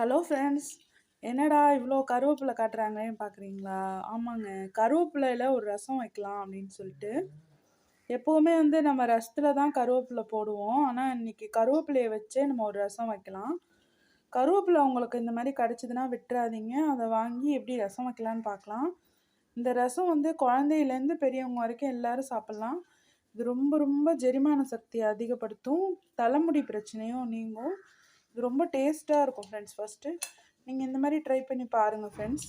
Hello friends என்னடா இவ்வளோ கருவேப்பிலை காட்டுறாங்களேன்னு பார்க்குறீங்களா ஆமாங்க. கருவேப்பிலையில் ஒரு ரசம் வைக்கலாம் அப்படின்னு சொல்லிட்டு. எப்போவுமே வந்து நம்ம ரசத்தில் தான் கருவேப்பிலை போடுவோம். ஆனால் இன்னைக்கு கருவேப்பிலையை வச்சே நம்ம ஒரு ரசம் வைக்கலாம். கருவேப்பிலை உங்களுக்கு இந்த மாதிரி கிடச்சிதுன்னா விட்டுறாதீங்க. அதை வாங்கி எப்படி ரசம் வைக்கலான்னு பார்க்கலாம் இந்த ரசம் வந்து குழந்தையிலேருந்து பெரியவங்க வரைக்கும் எல்லாரும் சாப்பிட்லாம். இது ரொம்ப ரொம்ப ஜெரிமான சக்தியை அதிகப்படுத்தும். தலைமுடி பிரச்சனையும் நீங்கும். இது ரொம்ப டேஸ்ட்டாக இருக்கும் ஃப்ரெண்ட்ஸ் ஃபஸ்ட்டு நீங்கள் இந்த மாதிரி ட்ரை பண்ணி பாருங்கள் ஃப்ரெண்ட்ஸ்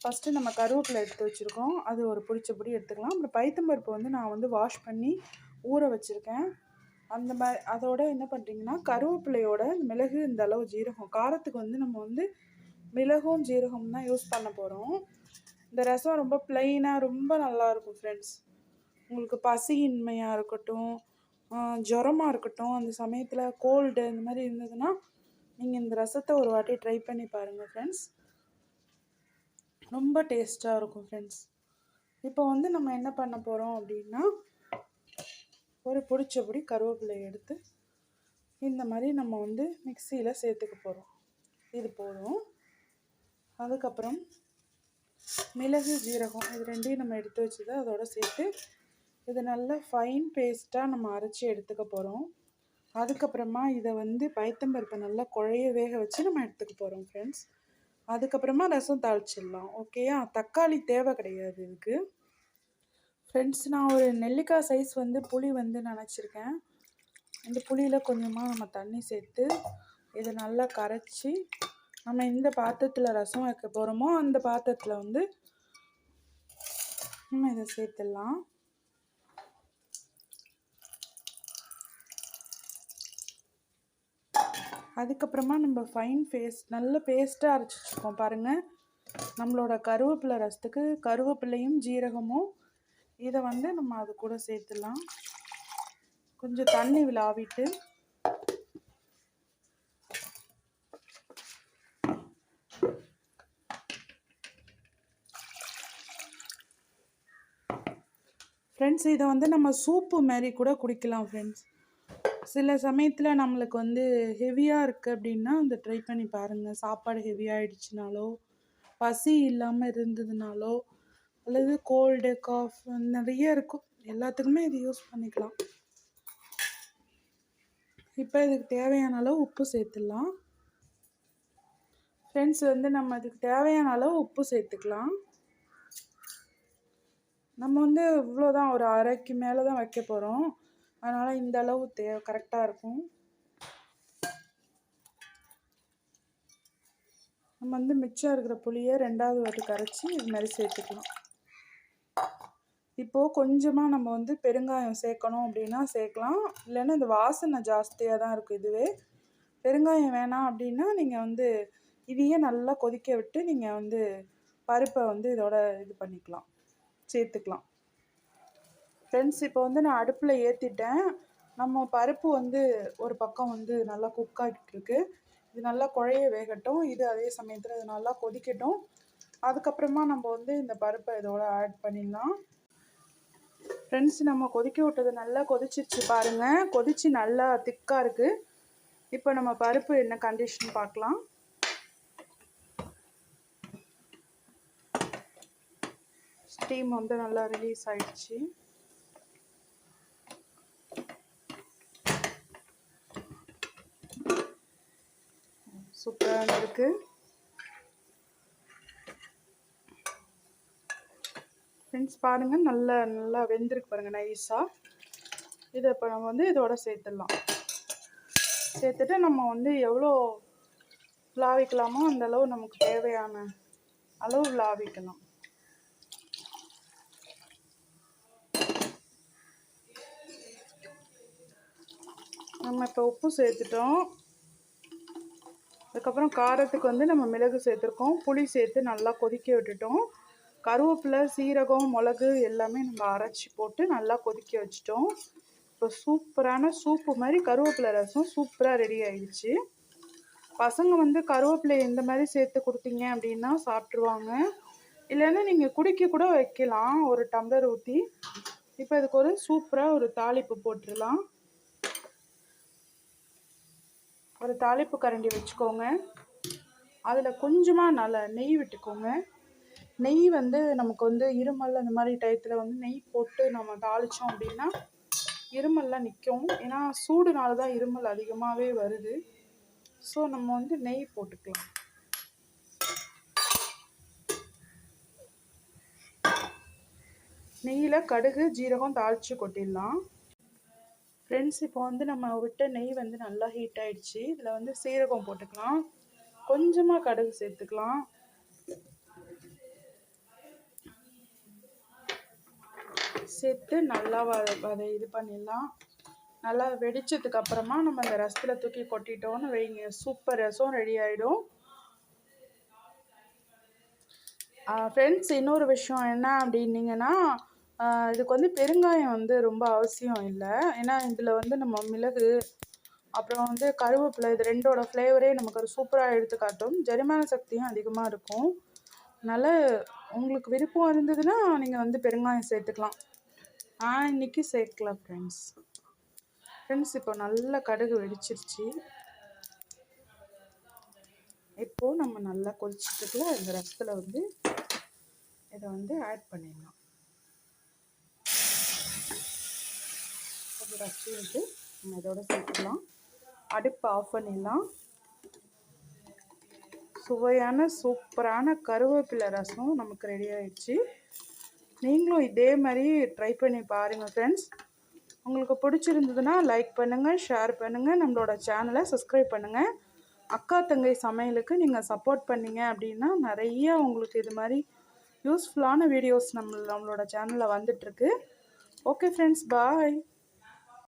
ஃபஸ்ட்டு நம்ம கருவேப்பிலை எடுத்து வச்சுருக்கோம். அது ஒரு பிடிச்ச பொடி எடுத்துக்கலாம். அப்புறம் பைத்தம்பருப்பு வந்து நான் வந்து வாஷ் பண்ணி ஊற வச்சுருக்கேன். அந்த மாதிரி அதோட என்ன பண்ணுறீங்கன்னா கருவேப்பிலையோட மிளகு இந்த அளவு ஜீரகம் காரத்துக்கு வந்து நம்ம வந்து மிளகும் ஜீரகம் தான் யூஸ் பண்ண போகிறோம் இந்த ரசம் ரொம்ப ப்ளைனாக ரொம்ப நல்லாயிருக்கும் ஃப்ரெண்ட்ஸ் உங்களுக்கு பசியின்மையாக இருக்கட்டும் ஜுரமாக இருக்கட்டும் அந்த சமயத்தில் கோல்டு இந்த மாதிரி இருந்ததுன்னா நீங்கள் இந்த ரசத்தை ஒரு வாட்டி ட்ரை பண்ணி பாருங்கள் ஃப்ரெண்ட்ஸ் ரொம்ப டேஸ்ட்டாக இருக்கும் ஃப்ரெண்ட்ஸ் இப்போ வந்து நம்ம என்ன பண்ண போகிறோம் அப்படின்னா ஒரு பிடிச்சபடி கருவேப்பிலை எடுத்து இந்த மாதிரி நம்ம வந்து மிக்சியில் சேர்த்துக்க போகிறோம் இது போதும். அதுக்கப்புறம் மிளகு ஜீரகம் இது ரெண்டையும் நம்ம எடுத்து வச்சதை அதோட சேர்த்து இது நல்லா ஃபைன் பேஸ்ட்டாக நம்ம அரைச்சி எடுத்துக்க போகிறோம் அதுக்கப்புறமா இதை வந்து பைத்தம்பருப்பை நல்லா குழைய வேக வச்சு நம்ம எடுத்துக்க போகிறோம் ஃப்ரெண்ட்ஸ் அதுக்கப்புறமா ரசம் தாளிச்சிடலாம் ஓகேயா தக்காளி தேவை கிடையாது இதுக்கு. ஃப்ரெண்ட்ஸ் நான் ஒரு நெல்லிக்காய் சைஸ் வந்து புளி வந்து நினச்சிருக்கேன். இந்த புளியில் கொஞ்சமாக நம்ம தண்ணி சேர்த்து இதை நல்லா கரைச்சி நம்ம இந்த பாத்திரத்தில் ரசம் வைக்க போகிறோமோ அந்த பாத்திரத்தில் வந்து நம்ம இதை சேர்த்துடலாம். அதுக்கப்புறமா நம்ம ஃபைன் பேஸ்ட் நல்ல பேஸ்ட்டாக அரைச்சி வச்சுருக்கோம் பாருங்கள் நம்மளோட கருவேப்பிலை ரசத்துக்கு கருவேப்பிலையும் ஜீரகமும் இதை வந்து நம்ம அது கூட சேர்த்துலாம் கொஞ்சம் தண்ணி விழாவிட்டு ஃப்ரெண்ட்ஸ் இதை வந்து நம்ம சூப்பு மாரி கூட குடிக்கலாம் ஃப்ரெண்ட்ஸ் சில சமயத்தில் நம்மளுக்கு வந்து ஹெவியாக இருக்குது அப்படின்னா அந்த ட்ரை பண்ணி பாருங்கள் சாப்பாடு ஹெவியாகிடுச்சுனாலோ பசி இல்லாமல் இருந்ததுனாலோ அல்லது கோல்டு காஃப் நிறைய இருக்கும். எல்லாத்துக்குமே இது யூஸ் பண்ணிக்கலாம். இப்போ இதுக்கு தேவையான அளவு உப்பு சேர்த்துடலாம். ஃப்ரெண்ட்ஸ் வந்து நம்ம அதுக்கு தேவையான அளவு உப்பு சேர்த்துக்கலாம். நம்ம வந்து இவ்வளோதான் ஒரு அரைக்கு மேலே தான் வைக்க போகிறோம் அதனால் இந்த அளவு தே கரெக்டாக இருக்கும். நம்ம வந்து மிச்சம் இருக்கிற புளியை ரெண்டாவது வாட்டி கரைச்சி இது மாதிரி சேர்த்துக்கலாம். இப்போது கொஞ்சமாக நம்ம வந்து பெருங்காயம் சேர்க்கணும் அப்படின்னா சேர்க்கலாம். இல்லைன்னா இந்த வாசனை ஜாஸ்தியாக தான் இருக்கும் இதுவே. பெருங்காயம் வேணாம் அப்படின்னா நீங்கள் வந்து இதையே நல்லா கொதிக்க விட்டு நீங்கள் வந்து பருப்பை வந்து இதோட இது பண்ணிக்கலாம். சேர்த்துக்கலாம். ஃப்ரெண்ட்ஸ் இப்போ வந்து நான் அடுப்பில் ஏற்றிட்டேன் நம்ம பருப்பு வந்து ஒரு பக்கம் வந்து நல்லா குக் ஆகிட்டுருக்கு இது நல்லா குழைய வேகட்டும். இது அதே சமயத்தில் இது நல்லா கொதிக்கட்டும். அதுக்கப்புறமா நம்ம வந்து இந்த பருப்பை இதோட ஆட் பண்ணிடலாம். ஃப்ரெண்ட்ஸ் நம்ம கொதிக்க விட்டது நல்லா கொதிச்சிருச்சு பாருங்கள் கொதிச்சு நல்லா திக்காக இருக்குது இப்போ நம்ம பருப்பு என்ன கண்டிஷன் பார்க்கலாம். ஸ்டீம் வந்து நல்லா ரிலீஸ் ஆயிடுச்சு. சூப்பராக இருக்குது ஃப்ரெண்ட்ஸ் பாருங்கள் நல்லா நல்லா வெந்திருக்கு பாருங்கள் நைஸாக இதை இப்போ நம்ம வந்து இதோட சேர்த்துடலாம். சேர்த்துட்டு நம்ம வந்து எவ்வளோ விளாவிக்கலாமோ அந்த அளவு நமக்கு தேவையான அளவு விளாவிக்கலாம் நம்ம இப்போ உப்பு சேர்த்துட்டோம். அதுக்கப்புறம் காரத்துக்கு வந்து நம்ம மிளகு சேர்த்துருக்கோம். புளி சேர்த்து நல்லா கொதிக்க விட்டுட்டோம். கருவேப்பிலை சீரகம் மிளகு எல்லாமே நம்ம அரைச்சி போட்டு நல்லா கொதிக்க வச்சிட்டோம். இப்போ சூப்பரான சூப்பு மாதிரி கருவேப்பிலை ரசம் சூப்பராக ரெடி ஆயிடுச்சு. பசங்க வந்து கருவேப்பிலை இந்த மாதிரி சேர்த்து கொடுத்தீங்க அப்படின்னா சாப்பிட்ருவாங்க இல்லைன்னா நீங்கள் குடிக்க கூட வைக்கலாம். ஒரு டம்ளர் ஊற்றி இப்போ இதுக்கு ஒரு சூப்பராக ஒரு தாளிப்பு போட்டுடலாம். ஒரு தாளிப்பு கரண்டி வச்சுக்கோங்க. அதில் கொஞ்சமாக நல்லா நெய் விட்டுக்கோங்க. நெய் வந்து நமக்கு வந்து இருமல் அந்த மாதிரி டயத்தில் வந்து நெய் போட்டு நம்ம தாளித்தோம் அப்படின்னா இருமல்லாம் நிற்கும் ஏன்னா சூடுனால தான் இருமல் அதிகமாகவே வருது. ஸோ நம்ம வந்து நெய் போட்டுக்கலாம். நெய்யில் கடுகு ஜீரகம் தாளித்து கொட்டிடலாம். ஃப்ரெண்ட்ஸ் இப்போ வந்து நம்ம விட்ட நெய் வந்து நல்லா ஹீட் ஆகிடுச்சு இதில் வந்து சீரகம் போட்டுக்கலாம். கொஞ்சமாக கடுகு சேர்த்துக்கலாம். சேர்த்து நல்லா வ அதை இது பண்ணிடலாம். நல்லா வெடித்ததுக்கு அப்புறமா நம்ம அந்த ரசத்தில் தூக்கி கொட்டிட்டோம்னு வைங்க. சூப்பர் ரசம் ரெடி ஆகிடும் ஃப்ரெண்ட்ஸ் இன்னொரு விஷயம் என்ன அப்படின்னீங்கன்னா இதுக்கு வந்து பெருங்காயம் வந்து ரொம்ப அவசியம் இல்லை. ஏன்னா இதில் வந்து நம்ம மிளகு அப்புறம் வந்து கருவேப்பிலை இது ரெண்டோட ஃப்ளேவரே நமக்கு ஒரு சூப்பராக எடுத்து காட்டும். ஜெரிமான சக்தியும் அதிகமாக இருக்கும். அதனால் உங்களுக்கு விருப்பம் இருந்ததுன்னா நீங்கள் வந்து பெருங்காயம் சேர்த்துக்கலாம். நான் இன்றைக்கி சேர்க்கல ஃப்ரெண்ட்ஸ் ஃப்ரெண்ட்ஸ் இப்போ நல்லா கடுகு வெடிச்சிருச்சு. இப்போது நம்ம நல்லா கொதிச்சுட்டுல இந்த ரசத்தில் வந்து இதை வந்து ஆட் பண்ணிடலாம். கொஞ்சம் ரசி விட்டு நம்ம இதோட சேர்த்துக்கலாம். அடுப்பு ஆஃப் பண்ணிடலாம். சுவையான சூப்பரான கருவேப்பிலை ரசம் நமக்கு ரெடி ஆயிடுச்சு. நீங்களும் இதே மாதிரி ட்ரை பண்ணி பாருங்கள் ஃப்ரெண்ட்ஸ் உங்களுக்கு பிடிச்சிருந்ததுன்னா லைக் பண்ணுங்கள் ஷேர் பண்ணுங்கள் நம்மளோட சேனலை சப்ஸ்கிரைப் பண்ணுங்கள் அக்கா தங்கை சமையலுக்கு நீங்கள் சப்போர்ட் பண்ணீங்க அப்படின்னா நிறைய உங்களுக்கு இது மாதிரி யூஸ்ஃபுல்லான வீடியோஸ் நம்ம நம்மளோட சேனலில் வந்துட்டுருக்கு. Okay friends bye